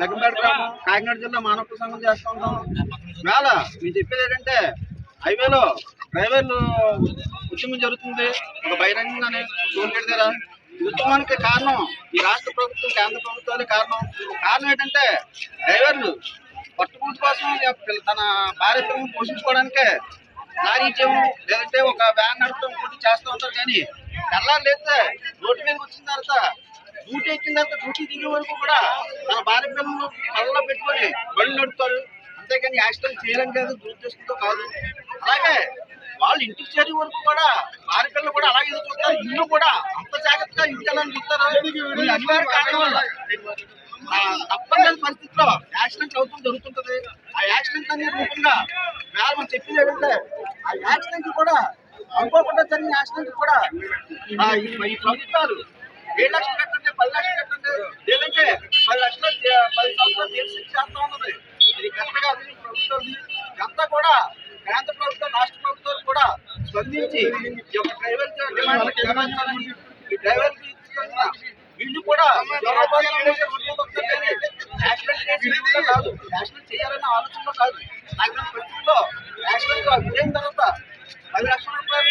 జగన్పేట గ్రామం కాకినాడ జిల్లా మానవ ప్రసంగం చేస్తూ ఉంటాం వేళ మీరు చెప్పేది ఏంటంటే హైవేలో డ్రైవర్లు ఉద్యమం జరుగుతుంది. ఒక బహిరంగంగానే టోల్గేట్ దగ్గర ఉద్యమానికి కారణం ఈ రాష్ట్ర ప్రభుత్వం కేంద్ర ప్రభుత్వాలే కారణం. కారణం ఏంటంటే డ్రైవర్లు పట్టుబూతు కోసం తన భార్య పోషించుకోవడానికే లారీ చేయడం లేదంటే ఒక వ్యాన్ నడపడం ఇంకోటి చేస్తూ ఉంటారు. కానీ తెల్లారు లేస్తే రోడ్డు మీదకి వచ్చిన తర్వాత డ్యూటీ ఎక్కిన తర్వాత డ్యూటీ దిగే వరకు కూడా తన భార్య కళ్ళలో పెట్టుకొని బళ్ళు నడుపుతారు. అంతేకాని యాక్సిడెంట్ చేయడం కాదు దురుద్దేశంతో కాదు. అలాగే వాళ్ళు ఇంటికి చేరే వరకు కూడా భార్య పిల్లలు కూడా అలాగే ఎదుర్కొంటారు ఇల్లు కూడా అంత జాగ్రత్తగా ఇంటికి వెళ్ళాలని చూస్తారు. అనివార్య కారణం వల్ల. ఆ తప్పనిసరి పరిస్థితిలో యాక్సిడెంట్ అవుతుంది జరుగుతుంటది. ఆ యాక్సిడెంట్ అనే రూపంగా వేళ మనం చెప్పింది ఏంటంటే ఆ యాక్సిడెంట్ కూడా అనుకోకుండా జరిగిన యాక్సిడెంట్ కూడా ఈ ప్రభుత్వాలు ఏడు లక్షల పది పది సంవత్సరాలు తెలిసి చేస్తా ఉన్నది. ఇది కరెక్ట్గా ప్రభుత్వం ఇదంతా కూడా కేంద్ర ప్రభుత్వం రాష్ట్ర ప్రభుత్వాలు కూడా స్పందించి ఈ యొక్క డ్రైవర్ ఈ డ్రైవర్ వీళ్ళు కూడా జవాబాలు ఇవ్వడానికి కాదు యాక్సిడెంట్ చేయాలన్న ఆలోచన కాదు. నాకు పరిస్థితుల్లో యాక్సిడెంట్ తర్వాత పది లక్షల రూపాయలు